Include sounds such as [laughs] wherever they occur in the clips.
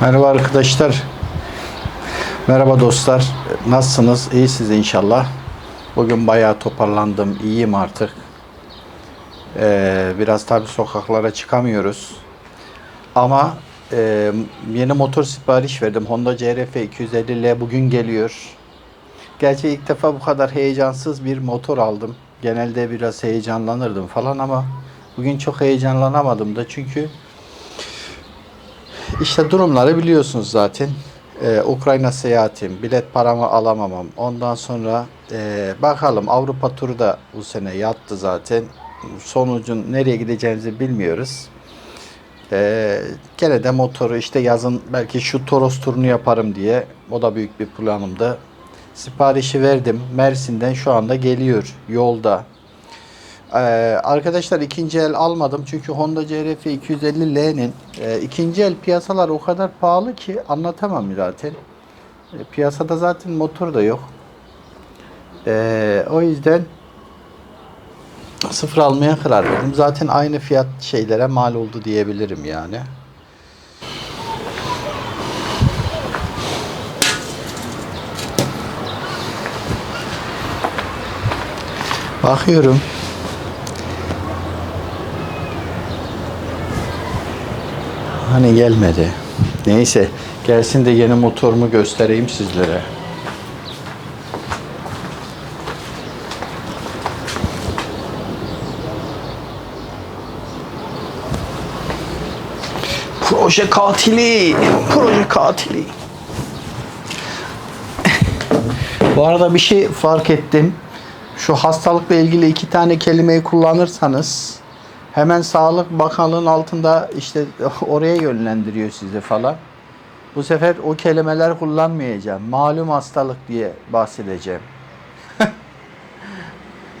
Merhaba arkadaşlar. Merhaba dostlar. Nasılsınız? İyisiniz inşallah. Bugün bayağı toparlandım. İyiyim artık. Ee, biraz tabi sokaklara çıkamıyoruz. Ama e, yeni motor sipariş verdim. Honda CRF 250L bugün geliyor. Gerçi ilk defa bu kadar heyecansız bir motor aldım. Genelde biraz heyecanlanırdım falan ama bugün çok heyecanlanamadım da çünkü işte durumları biliyorsunuz zaten. Ee, Ukrayna seyahatim, bilet paramı alamamam. Ondan sonra e, bakalım Avrupa turu da bu sene yattı zaten. Sonucun nereye gideceğimizi bilmiyoruz. Ee, gene de motoru işte yazın belki şu Toros turunu yaparım diye o da büyük bir planımdı. Siparişi verdim. Mersin'den şu anda geliyor yolda. Ee, arkadaşlar ikinci el almadım çünkü Honda CRF 250L'nin e, ikinci el piyasalar o kadar pahalı ki anlatamam zaten. E, piyasada zaten motor da yok. E, o yüzden sıfır almaya karar verdim. Zaten aynı fiyat şeylere mal oldu diyebilirim yani. Bakıyorum. Hani gelmedi. Neyse gelsin de yeni motorumu göstereyim sizlere. Proje katili. Proje katili. Bu arada bir şey fark ettim. Şu hastalıkla ilgili iki tane kelimeyi kullanırsanız hemen Sağlık Bakanlığı'nın altında işte [laughs] oraya yönlendiriyor sizi falan. Bu sefer o kelimeler kullanmayacağım. Malum hastalık diye bahsedeceğim. [laughs]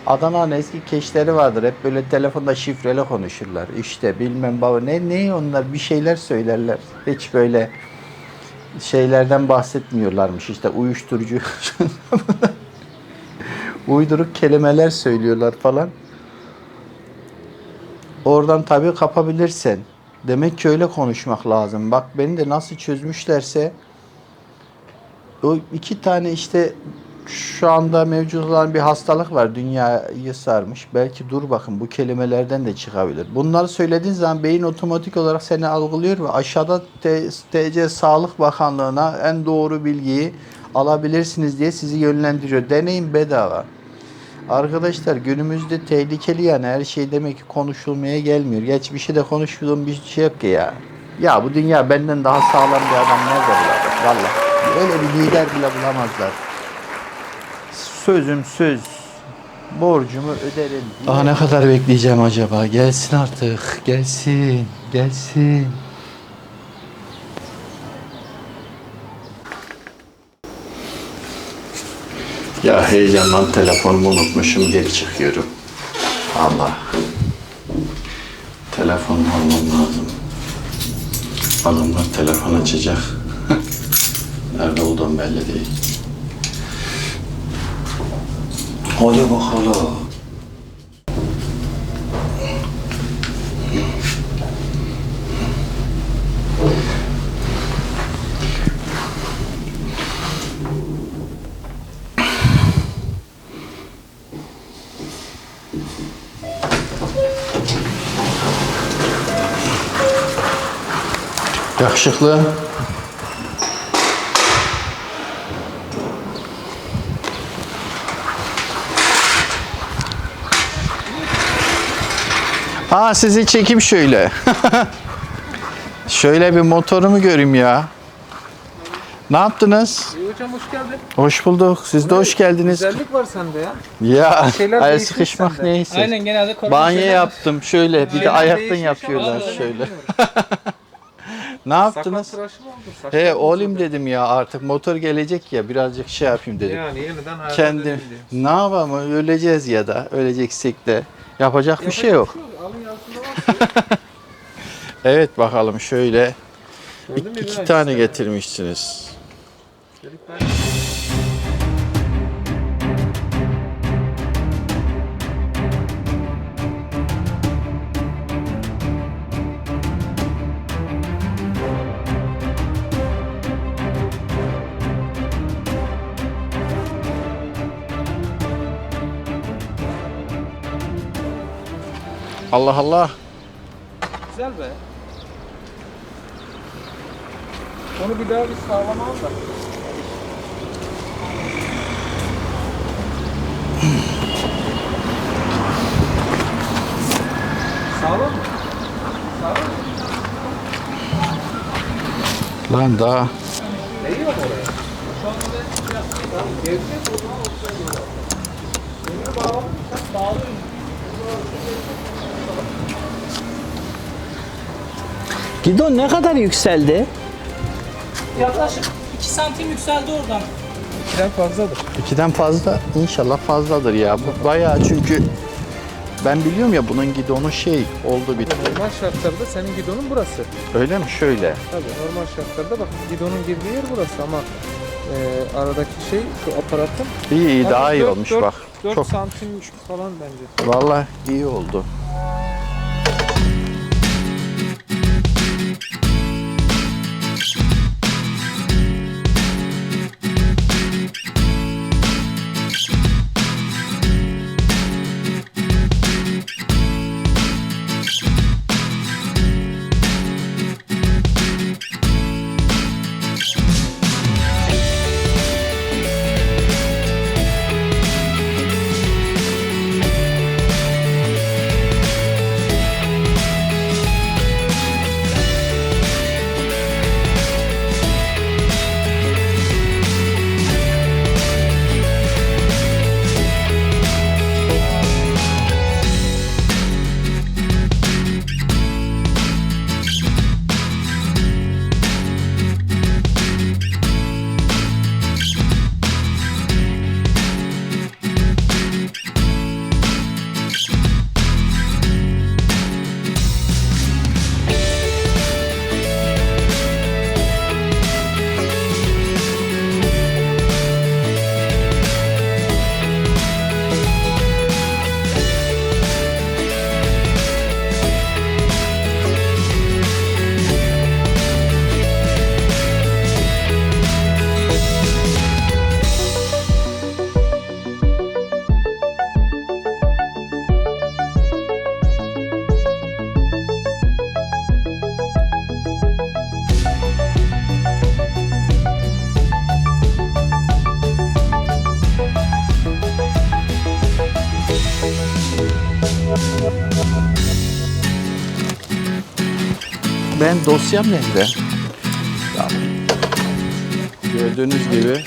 Adana'nın eski keşleri vardır. Hep böyle telefonda şifreli konuşurlar. İşte bilmem baba ne ne onlar bir şeyler söylerler. Hiç böyle şeylerden bahsetmiyorlarmış. İşte uyuşturucu [laughs] uyduruk kelimeler söylüyorlar falan. Oradan tabii kapabilirsen. Demek ki öyle konuşmak lazım. Bak beni de nasıl çözmüşlerse o iki tane işte şu anda mevcut olan bir hastalık var. Dünyayı sarmış. Belki dur bakın bu kelimelerden de çıkabilir. Bunları söylediğin zaman beyin otomatik olarak seni algılıyor ve aşağıda TC Sağlık Bakanlığı'na en doğru bilgiyi alabilirsiniz diye sizi yönlendiriyor. Deneyin bedava. Arkadaşlar günümüzde tehlikeli yani her şey demek ki konuşulmaya gelmiyor. Geçmişi de konuştuğum bir şey yok ki ya. Ya bu dünya benden daha sağlam bir adam nerede bulacak? Valla. Öyle bir lider bile bulamazlar. Sözüm söz. Borcumu öderim. Daha ne kadar bekleyeceğim acaba? Gelsin artık. Gelsin. Gelsin. Ya heyecandan telefonumu unutmuşum geri çıkıyorum. Allah. Telefonumu almam lazım. Adamlar telefon açacak. [laughs] Nerede olduğum belli değil. Hadi bakalım. Yakışıklı. Aa sizi çekeyim şöyle. [laughs] şöyle bir motorumu göreyim ya. Ne yaptınız? İyi hocam hoş geldin. Hoş bulduk. Siz de hoş geldiniz. Güzellik var sende ya. Ya değişmiş sıkışmak sende. neyse. Aynen genelde korona Banyo şeyler- yaptım şöyle. Bir de Aynen, ayaktan değişmiş yapıyorlar şöyle. [laughs] Ne yaptınız? tıraşı mı oldun? He uzadı. dedim ya artık motor gelecek ya birazcık şey yapayım dedim. Yani yeniden hayata Kendim döneyim ne yapalım öleceğiz ya da öleceksek de yapacak bir şey yok. Alın yazısında [laughs] var. Evet bakalım şöyle Gördün mü iki İbrahim? tane getirmişsiniz. Allah Allah. Güzel be. Onu bir daha bir sağlama al da. Sağlam mı? Sağlam mı? Lan daha Neyi yok oraya? Şu anda ben biraz gevşek o zaman olsa iyi. Demiri bağlamışsak bağlıyorum. Gidon ne kadar yükseldi? Yaklaşık 2 santim yükseldi oradan. İkiden fazladır. ikiden fazla inşallah fazladır ya. Bu bayağı çünkü ben biliyorum ya bunun gidonu şey oldu bitti. Normal şartlarda senin gidonun burası. Öyle mi? Şöyle. Tabii normal şartlarda bak gidonun girdiği yer burası ama e, aradaki şey şu aparatın İyi iyi daha iyi olmuş bak. 4 Çok santim falan bence. vallahi iyi oldu. Ben dosyam nerede? Gördüğünüz gibi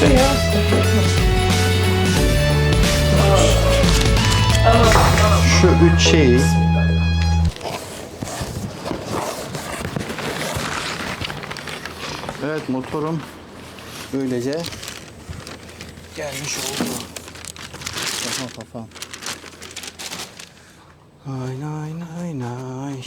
Paramızı verirsen. Şu üç şeyi Evet motorum böylece gelmiş oldu. Kafam kafam. Ay nay nay nay.